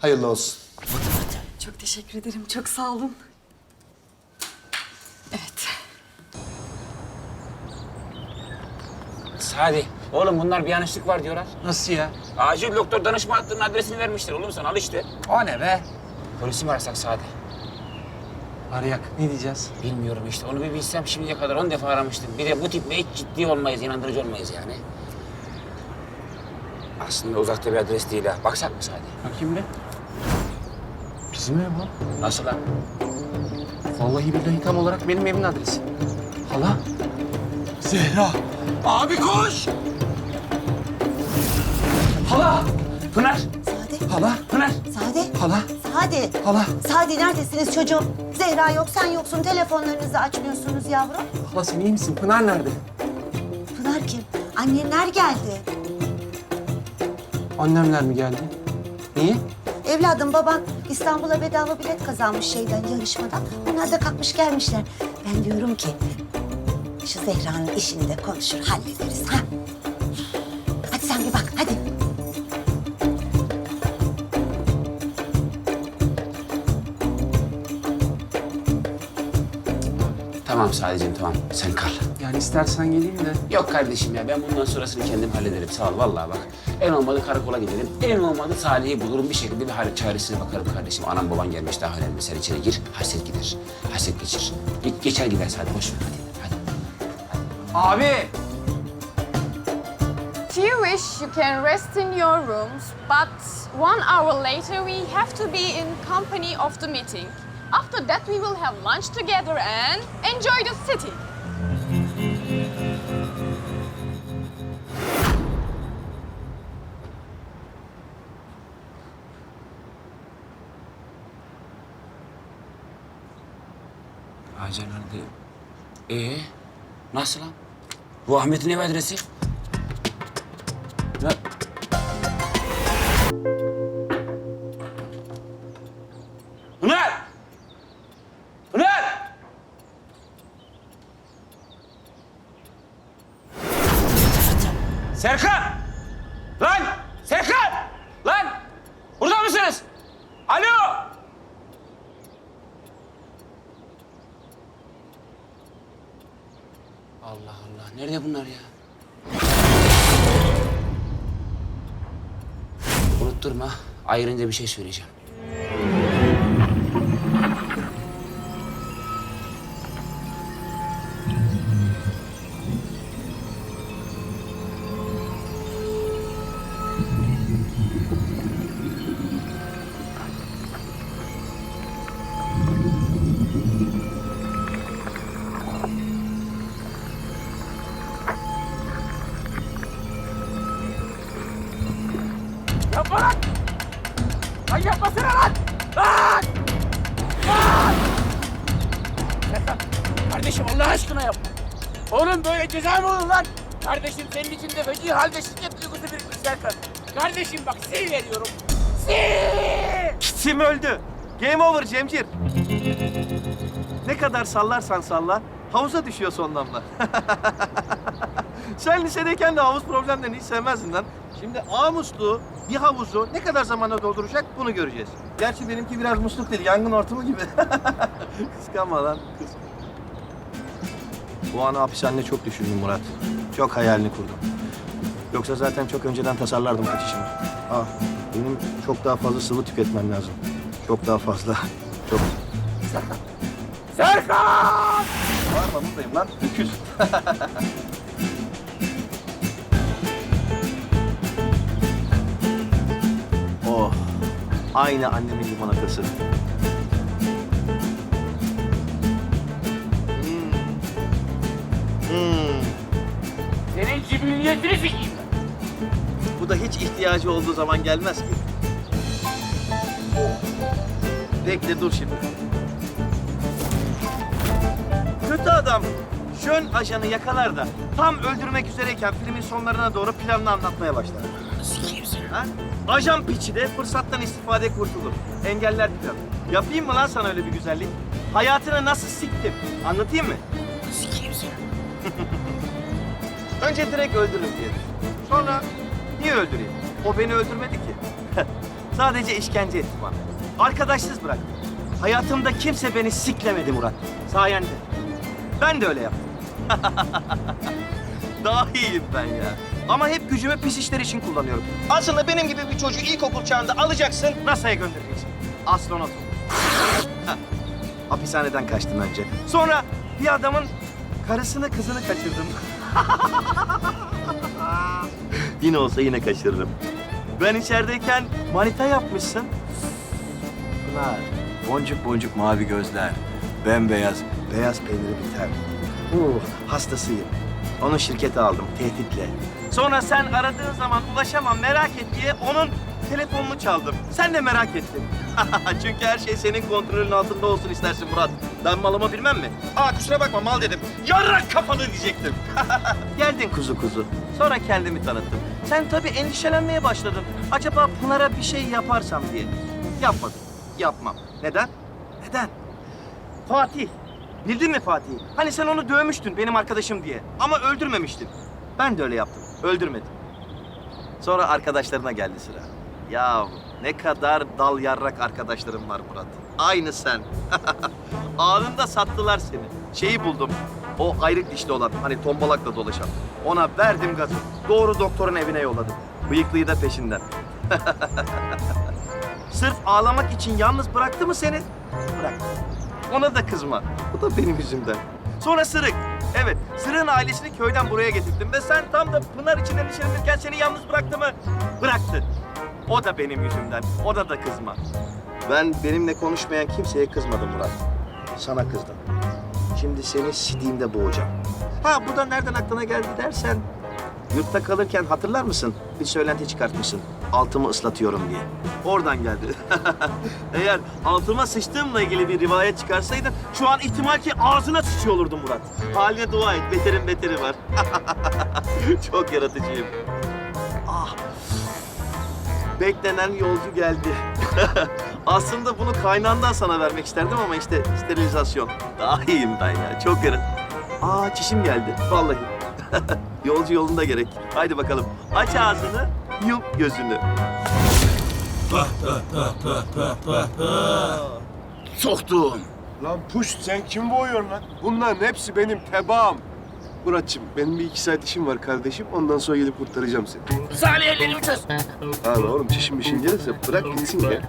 Hayırlı olsun. Çok teşekkür ederim. Çok sağ olun. Evet. Sadi. Oğlum bunlar bir yanlışlık var diyorlar. Nasıl ya? Acil doktor danışma hattının adresini vermiştir oğlum sen al işte. O ne be? Polisi mi arasak Sadi? Arayak. Ne diyeceğiz? Bilmiyorum işte onu bir bilsem şimdiye kadar on defa aramıştım. Bir de bu tiple hiç ciddi olmayız, inandırıcı olmayız yani. Aslında uzakta bir adres değil ha. Baksak mı Sadi? Bakayım bir. Bizim ev bu. Nasıl lan? Vallahi billahi tam olarak benim evimin adresi. Hala. Zehra. Abi koş. Hala. Pınar. Sade, Hala. Pınar. Sade, Hala. Sade. Hala. Sade neredesiniz çocuğum? Zehra yok, sen yoksun. Telefonlarınızı açmıyorsunuz yavrum. Hala sen iyi misin? Pınar nerede? Pınar kim? Annenler geldi. Annemler mi geldi? Niye? Evladım baban İstanbul'a bedava bilet kazanmış şeyden, yarışmadan. Onlar da kalkmış gelmişler. Ben diyorum ki şu Zehra'nın işini de konuşur, hallederiz. Ha? Tamam Sadiciğim tamam. Sen kal. Yani istersen geleyim de. Yok kardeşim ya ben bundan sonrasını kendim hallederim. Sağ ol vallahi bak. En olmadı karakola giderim. En olmadı Salih'i bulurum. Bir şekilde bir hal çaresine bakarım kardeşim. Anam baban gelmiş daha önemli. Sen içeri gir. Hasret gider. Hasret geçir. Git geçer gider Salih. Boş ver hadi. Hadi. Abi! If you wish, you can rest in your rooms, but one hour later we have to be in company of the meeting. After that, we will have lunch together and enjoy the city. Hacer nerede? Ee, nasıl lan? Bu Ahmet'in ev adresi. Alo! Allah Allah. Nerede bunlar ya? Unutturma. Ayrınca bir şey söyleyeceğim. Lan yapmasana lan! Lan! Lan! Kardeşim Allah aşkına yapma. Oğlum böyle ceza mı olur lan? Kardeşim senin içinde feci halde şiddet duygusu birikmiş Serkan. Kardeşim bak sil veriyorum. Sil! Sim öldü. Game over Cemcir. Ne kadar sallarsan salla, havuza düşüyor son damla. Sen lisedeyken de havuz problemlerini hiç sevmezdin lan. Şimdi ağ musluğu bir havuzu ne kadar zamanda dolduracak bunu göreceğiz. Gerçi benimki biraz musluk değil, yangın ortamı gibi. Kıskanma lan, kız. Bu anı hapishanede çok düşündüm Murat. Çok hayalini kurdum. Yoksa zaten çok önceden tasarlardım kaçışımı. Ah, benim çok daha fazla sıvı tüketmem lazım. Çok daha fazla. Çok. Serkan! Bağırma buradayım lan. Öküz. Aynı annemin limonatası. Hmm. Hmm. Senin cibiliyetini sikeyim. Bu da hiç ihtiyacı olduğu zaman gelmez ki. Bekle dur şimdi. Kötü adam Şön ajanı yakalar da tam öldürmek üzereyken filmin sonlarına doğru planını anlatmaya başlar. Ha? Ajan piçi de fırsattan istifade kurtulur. Engeller planı. Yapayım mı lan sana öyle bir güzellik? Hayatını nasıl siktim? Anlatayım mı? Sikeyim seni. Önce direkt öldürürüm diye. Sonra niye öldüreyim? O beni öldürmedi ki. Sadece işkence etti bana. Arkadaşsız bıraktı. Hayatımda kimse beni siklemedi Murat. Sayende. Ben de öyle yaptım. Daha iyiyim ben ya. Ama hep gücümü pis işler için kullanıyorum. Aslında benim gibi bir çocuğu ilkokul çağında alacaksın, NASA'ya göndereceksin. Astronot. Heh. Hapishaneden kaçtım önce. Sonra bir adamın karısını kızını kaçırdım. yine olsa yine kaçırırım. Ben içerideyken manita yapmışsın. Pınar, boncuk boncuk mavi gözler, bembeyaz, beyaz peyniri biter. Uh, hastasıyım. Onu şirkete aldım tehditle. Sonra sen aradığın zaman ulaşamam merak et diye onun telefonunu çaldım. Sen de merak ettin. Çünkü her şey senin kontrolün altında olsun istersin Murat. Ben malımı bilmem mi? Aa kusura bakma mal dedim. Yarrak kafanı diyecektim. Geldin kuzu kuzu. Sonra kendimi tanıttım. Sen tabii endişelenmeye başladın. Acaba Pınar'a bir şey yaparsam diye. Yapmadım. Yapmam. Neden? Neden? Fatih. Bildin mi Fatih? Hani sen onu dövmüştün benim arkadaşım diye. Ama öldürmemiştin. Ben de öyle yaptım. Öldürmedim. Sonra arkadaşlarına geldi sıra. Ya ne kadar dal yarrak arkadaşlarım var Murat. Aynı sen. Anında sattılar seni. Şeyi buldum. O ayrık dişli olan, hani tombalakla dolaşan. Ona verdim gazı. Doğru doktorun evine yolladım. Bıyıklıyı da peşinden. Sırf ağlamak için yalnız bıraktı mı seni? Bıraktı. Ona da kızma. Bu da benim yüzümden. Sonra Sırık. Evet, Sırık'ın ailesini köyden buraya getirdim ve sen tam da Pınar için endişelenirken seni yalnız bıraktı mı? Bıraktı. O da benim yüzümden. Ona da kızma. Ben benimle konuşmayan kimseye kızmadım Murat. Sana kızdım. Şimdi seni sidiğimde boğacağım. Ha bu da nereden aklına geldi dersen... Yurtta kalırken hatırlar mısın? Bir söylenti çıkartmışsın. Altımı ıslatıyorum diye. Oradan geldi. Eğer altıma sıçtığımla ilgili bir rivayet çıkarsaydın... ...şu an ihtimal ki ağzına sıçıyor olurdun Murat. Haline dua et. Beterin beteri var. Çok yaratıcıyım. Ah. Beklenen yolcu geldi. Aslında bunu kaynağından sana vermek isterdim ama işte sterilizasyon. Daha iyiyim ben ya. Çok yarat... Aa çişim geldi. Vallahi. Yolcu yolunda gerek. Haydi bakalım. Aç ağzını, yum gözünü. Soktum. Lan puş sen kim boğuyorsun lan? Bunların hepsi benim tebaam. Muratçım benim bir iki saat işim var kardeşim. Ondan sonra gelip kurtaracağım seni. Salih ellerimi çöz. Abi oğlum çişin mişin gelirse bırak gitsin ya.